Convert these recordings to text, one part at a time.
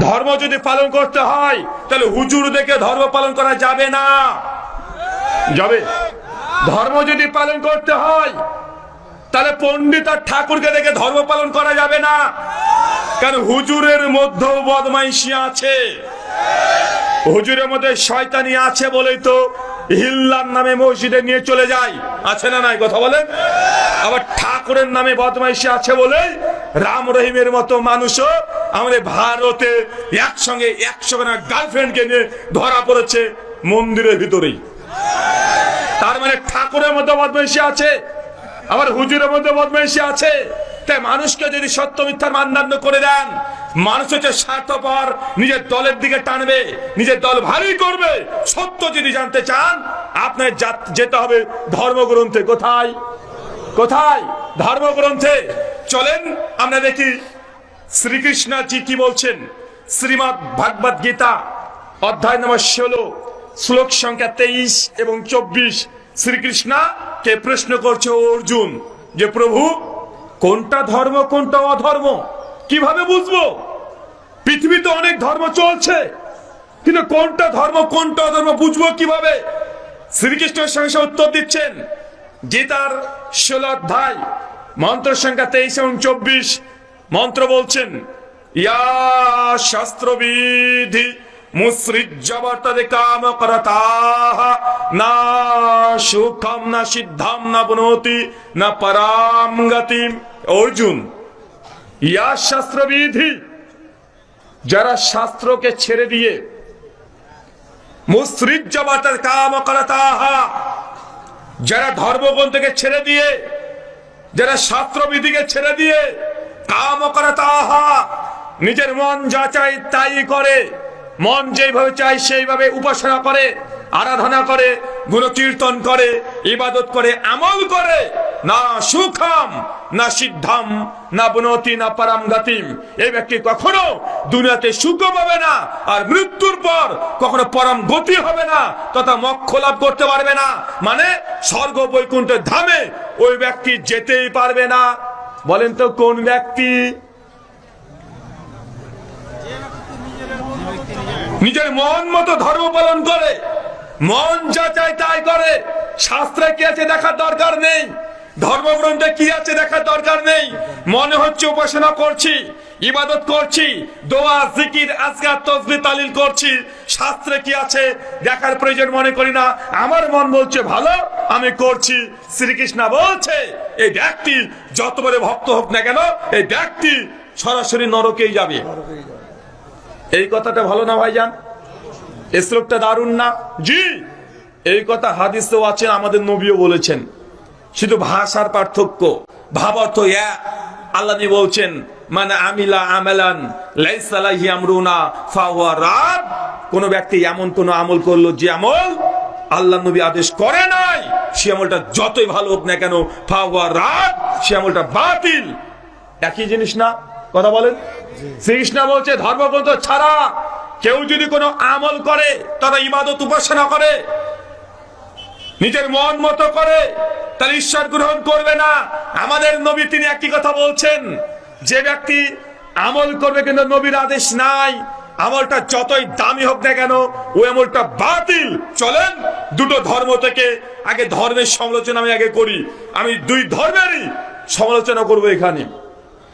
ধর্ম যদি পালন করতে হয়, তাহলে হুজুর দেখে ধর্ম পালন করা যাবে না। যাবে? ধর্ম যদি পালন করতে হয়, তাহলে পণ্ডিত আর ঠাকুরকে দেখে ধর্ম পালন করা যাবে না। কারণ হুজুরের মধ্যেও বদমাইশি আছে। হুজুরের মধ্যে শয়তানি আছে বলেই তো হিল্লার নামে মসজিদে নিয়ে চলে যায়। আছে না নাই? কথা বলেন? আবার ঠাকুরের নামে বদমাইশি আছে বলে রাম রহিমের মতো মানুষও আমাদের ভারতে একসঙ্গে একশো গার্লফ্রেন্ডকে নিয়ে ধরা পড়েছে মন্দিরের ভিতরেই। তার মানে ঠাকুরের মধ্যে বদমাইশি আছে, আবার হুজুরের মধ্যে বদমাইশি আছে। তাই মানুষকে যদি সত্য মিথ্যার মানদণ্ড করে দেন, মানুষ হচ্ছে স্বার্থপর, নিজের দলের দিকে টানবে, নিজের দল ভারী করবে। সত্য যদি জানতে চান, আপনার যেতে হবে ধর্মগ্রন্থে। কোথায়? কোথায়? ধর্মগ্রন্থে। চলেন আমরা দেখি শ্রীকৃষ্ণজি কি বলছেন? শ্রীমৎ ভাগবত গীতা, অধ্যায় নম্বর ষোলো, শ্লোক সংখ্যা তেইশ এবং চব্বিশ। শ্রীকৃষ্ণ কে প্রশ্ন করছে অর্জুন, যে প্রভু, কোনটা ধর্ম, কোনটা অধর্ম? কীভাবে বুঝব? পৃথিবীতে অনেক ধর্ম চলছে, কিন্তু কোনটা ধর্ম, কোনটা অধর্ম বুঝব কীভাবে? শ্রীকৃষ্ণের সঙ্গে উত্তর দিচ্ছেন। গীতার ষোলো অধ্যায় মন্ত্র সংখ্যা তেইশ এবং চব্বিশ। মন্ত্র বলছেন, ইয়া শাস্ত্রবিধি মুসৃজ্য বর্ততে কাম করতাহ না না সিদ্ধাম না অর্জুন শাস্ত্রবিধি, যারা শাস্ত্রকে ছেড়ে দিয়ে মুসৃজ্জবাতার কাম করতাহা যারা ধর্মগ্রন্থকে ছেড়ে দিয়ে যারা শাস্ত্রবিধিকে ছেড়ে দিয়ে কাম করে তাহা নিজের মন যা চাই তাই করে। মন যেভাবে চাই সেইভাবে উপাসনা করে, আরাধনা করে, গুণকীর্তন করে, ইবাদত করে, আমল করে। না সুখম না সিদ্ধাম, না বনতি, না পারাম গতিম। এই ব্যক্তি কখনো দুনিয়াতে সুখ পাবে না, আর মৃত্যুর পর কখনো পরম গতি হবে না, তথা মক্ষ লাভ করতে পারবে না। মানে স্বর্গ বৈকুণ্ঠের ধামে ওই ব্যক্তি যেতেই পারবে না। বলেন তো কোন ব্যক্তি? নিজের মন মতো ধর্ম পালন করে, মন যা চায় তাই করে। শাস্ত্রে কি আছে দেখার দরকার নেই? ধর্মগ্রন্থে কি আছে দেখার দরকার নেই? মনে হচ্ছে উপাসনা করছি, ইবাদত করছি, দোয়া, জিকির আজকার তসবি, তালিল করছি। শাস্ত্রে কি আছে দেখার প্রয়োজন মনে করি না। আমার মন বলছে, ভালো, আমি করছি। শ্রীকৃষ্ণ বলছে, এই ব্যক্তি যত বড় ভক্ত হোক না কেন, এই ব্যক্তি সরাসরি নরকেই যাবে। এই কথাটা ভালো না, ভাইজান? এই শ্লোকটা দারুণ না? জি, এই কথা হাদিসেও আছেন আমাদের নবীও বলেছেন। শুধু ভাষার পার্থক্য। ভাবার্থ এক আল্লাহ বলছেন মানে আমিলা আমেলান লাইসালাহি আমরুনা ফাওয়া রাদ কোন ব্যক্তি এমন কোন আমল করল যে আমল আল্লাহ নবী আদেশ করে নাই। সে আমলটা যতই ভালো হোক না কেন ফাওয়া রাদ সে আমলটা বাতিল। একই জিনিস না? কথা বলেন। শ্রীকৃষ্ণ বলছে, ধর্মগ্রন্থ ছাড়া কেউ যদি কোনো আমল করে, তারা ইবাদত উপাসনা করে, নিজের মন মতো করে তার ঈশ্বর গ্রহণ করবে না। আমাদের নবী তিনি একটি কথা বলছেন। যে ব্যক্তি আমল করবে কিন্তু নবীর আদেশ নাই, আমলটা যতই দামি হোক না কেন ওই আমলটা বাতিল। চলেন, দুটো ধর্ম থেকে আগে ধর্মের সমালোচনা আমি আগে করি। আমি দুই ধর্মেরই সমালোচনা করব এখানে।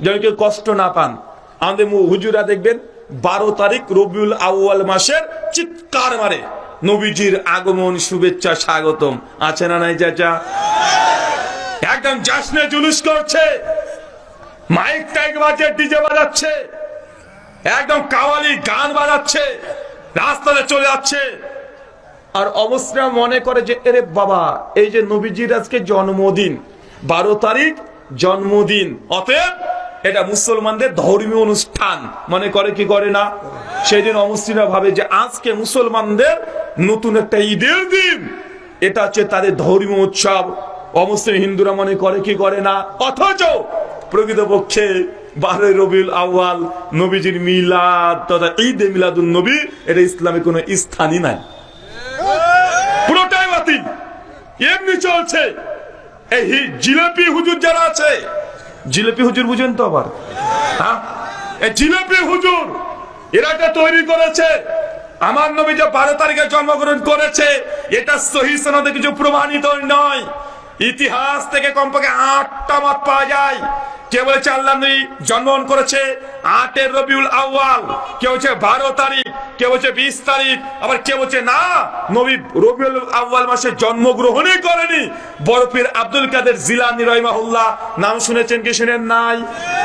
যেন কেউ কষ্ট না পান। আমাদের হুজুরা দেখবেন, বারো তারিখ রবিউল আউয়াল মাসের চিৎকার মারে। নবীজির আগমন, শুভেচ্ছা, স্বাগতম। আছে না নাই, চাচা? একদম জাসনে জুলুস করছে। মাইক টাইক বাজে ডিজে বাজাচ্ছে। একদম কাওয়ালি গান বাজাচ্ছে। রাস্তাতে চলে যাচ্ছে। আর অবস্থা মনে করে যে, এরে বাবা, এই যে নবীজির আজকে জন্মদিন, বারো তারিখ জন্মদিন। অতএব এটা মুসলমানদের ধর্মীয় অনুষ্ঠান। মনে করে কি করে না? সেই দিন অমুসলিমরা ভাবে যে, আজকে মুসলমানদের নতুন একটা ঈদের দিন। এটা হচ্ছে তাদের ধর্মীয় উৎসব। অমুসলিম হিন্দুরা মনে করে কি করে না? অথচ প্রকৃতপক্ষে বারোই রবিউল আউয়াল নবীজির মিলাদ তথা ঈদ এ মিলাদুন নবী, এটা ইসলামে কোনো স্থানই নাই। পুরোটাই বাতিল। এমনি চলছে। এই জিলেপি হুজুর যারা আছে, জিলেপি হুজুর বুঝেন তো আবার। হ্যাঁ? এই জিলেপি হুজুর, এরা এটা তৈরি করেছে। আমার নবী যে বারো তারিখে জন্মগ্রহণ করেছে, এটা সহি সনদে কিছু প্রমাণিত নয়। ইতিহাস থেকে কমপক্ষে আটটা মত পাওয়া যায়। কে বলেছে আল্লাহ নবী জন্মগ্রহণ করেছে? আটের রবিউল আউয়াল। কে বলছে বারো তারিখ? কে বলছে বিশ তারিখ? আবার কে বলছে না? নবী রবিউল আউয়াল মাসে জন্মগ্রহণই করেনি। বরফির আব্দুল কাদের জিলানি রহিমাহুল্লাহ, নাম শুনেছেন কি শুনেন নাই?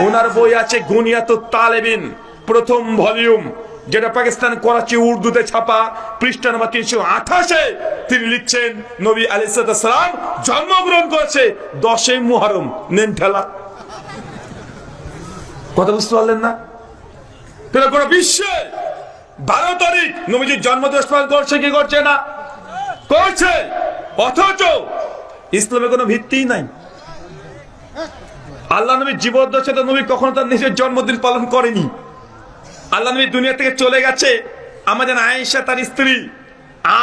ওনার বই আছে গুনিয়াত তালেবিন, প্রথম ভলিউম। যেটা পাকিস্তান করাচি, উর্দুতে ছাপা, পৃষ্ঠা নম্বর তিনশো আঠাশে তিনি লিখছেন, নবী আলিসালাম জন্মগ্রহণ করেছে দশই মুহরম, নেন ঠেলা। কথা বুঝতে পারলেন না? তাহলে বিশ্বে বারো তারিখ নবীজির জন্মদিবস পালন করছে কি করছে না? করছে। অথচ ইসলামে কোনো ভিত্তিই নাই। আল্লাহ নবী জীবদ্দশে তো নবী কখনো তার নিজের জন্মদিন পালন করেনি। আল্লাহ নবী দুনিয়া থেকে চলে গেছে। আমাদের আয়েশা তার স্ত্রী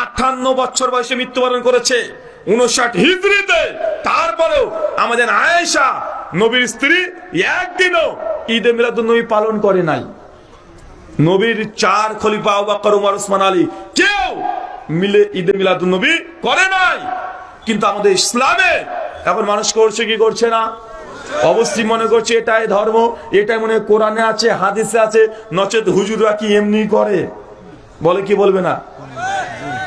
আটান্ন বছর বয়সে মৃত্যুবরণ করেছে, উনষাট হিজড়িতে। তারপরেও আমাদের আয়েশা নবীর স্ত্রী একদিনও ঈদে মিলাদুন নবী পালন করে নাই। নবীর চার খলিফা আবাকর উমর ওসমান আলী কেউ মিলে ঈদে মিলাদুন নবী করে নাই। কিন্তু আমাদের ইসলামে এখন মানুষ করছে কি করছে না? অবশ্যই মনে করছে এটাই ধর্ম, এটাই মনে কোরআনে আছে, হাদিসে আছে, নচেত হুজুররা কি এমনি করে? বলে কি বলবে না?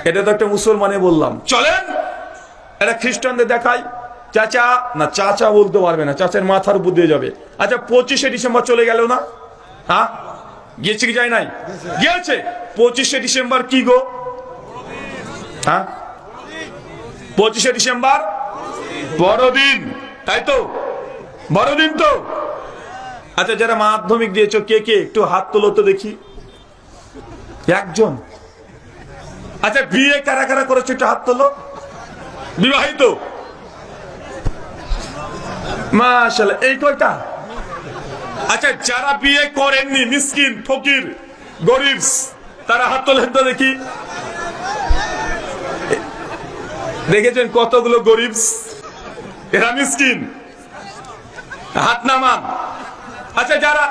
এটা তো একটা মুসলমানে বললাম। চলেন এটা খ্রিস্টানদের দেখাই। চাচা, না, চাচা বলতে পারবে না, চাচার মাথার উপর দিয়ে যাবে। আচ্ছা পঁচিশে ডিসেম্বর চলে গেল না? হ্যাঁ? গিয়েছে কি যায় নাই? গিয়েছে। পঁচিশে ডিসেম্বর কি গো? হ্যাঁ? পঁচিশে ডিসেম্বর? বড়দিন তাই তো? বড়দিন তো। আচ্ছা যারা মাধ্যমিক দিয়েছ, কে কে? একটু হাত তোলো তো দেখি। একজন। আচ্ছা বিয়ে কারা কারা করেছে, একটু হাত তোলো। বিবাহিত। মাশাল্লাহ এই কয়টা? আচ্ছা যারা বিয়ে করেননি, মিসকিন, ফকির, গরিব, তারা হাত তোলেন তো দেখি। দেখেছেন কতগুলো গরিব? এরা মিসকিন। হাত নামান। আচ্ছা যারা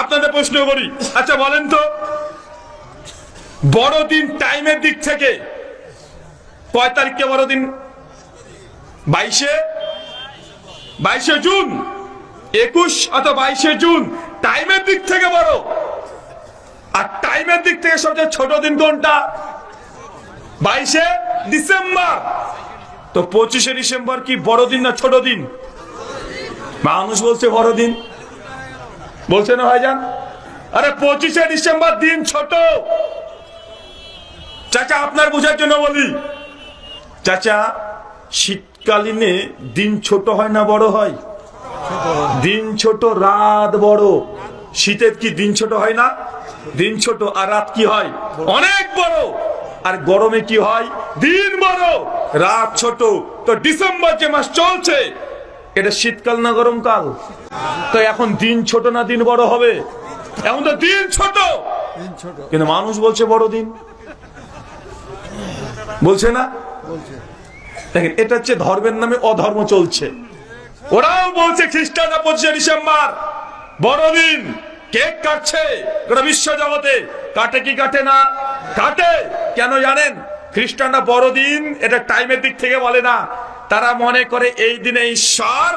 আপনাদের প্রশ্ন করি আচ্ছা বলেন তো, বড়দিন টাইমের দিক থেকে কয় তারিখকে বড়দিন? বাইশে? বাইশে জুন? একুশ অথবা বাইশে জুন? টাইমের দিক থেকে বড়। আর টাইমের দিক থেকে সবচেয়ে ছোট দিন কোনটা? বাইশে ডিসেম্বর। তো পঁচিশে ডিসেম্বর কি বড়দিন না ছোট দিন? মানুষ বলছে বড়দিন। বলছে না ভাইজান? আরে পঁচিশে ডিসেম্বর দিন ছোট। চাচা, আপনার বোঝার জন্য বলি। চাচা, শীতকালীনে দিন ছোট হয় না বড় হয়? দিন ছোট, রাত বড়। শীতের কি দিন ছোট হয় না? দিন ছোট আর রাত কি হয়? অনেক বড়। আর গরমে কি হয়? দিন বড়। রাত ছোট। তো ডিসেম্বর যে মাস চলছে এটা শীতকাল না গরমকাল? তো এখন দিন ছোট না দিন বড় হবে? এখন তো দিন ছোট! কিন্তু মানুষ বলছে বড় দিন। বলছে না? দেখেন এটা হচ্ছে ধর্মের নামে অধর্ম চলছে। ওরাও বলছে খ্রিস্টানরা পঁচিশে ডিসেম্বর। বড়দিন কেক কাটছে গোটা বিশ্ব জগতে। কাটে কি কাটে না? কাটে। কেন জানেন? খ্রিস্টানরা বড়দিন এটা টাইমের দিক থেকে বলে না। তারা মনে করে এই দিনে ঈশ্বর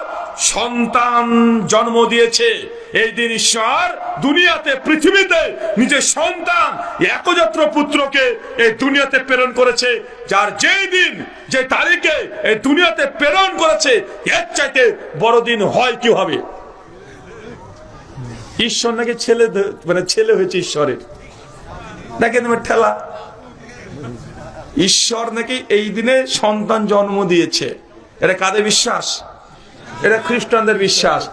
সন্তান জন্ম দিয়েছে। এই দিন ঈশ্বর দুনিয়াতে, পৃথিবীতে নিজের সন্তান, একজাত্র পুত্রকে এই দুনিয়াতে প্রেরণ করেছে। যার যেই দিন, যে তারিখে এই দুনিয়াতে প্রেরণ করেছে, এর চাইতে বড়দিন হয় কি হবে ঈশ্বর নাকি ছেলে মানে ছেলে হয়েছে ঈশ্বরের। নাকি তোমার ঠেলা? ঈশ্বর নাকি এই দিনে সন্তান জন্ম দিয়েছে। এটা কাদের বিশ্বাস? এটা খ্রিস্টানদের বিশ্বাস।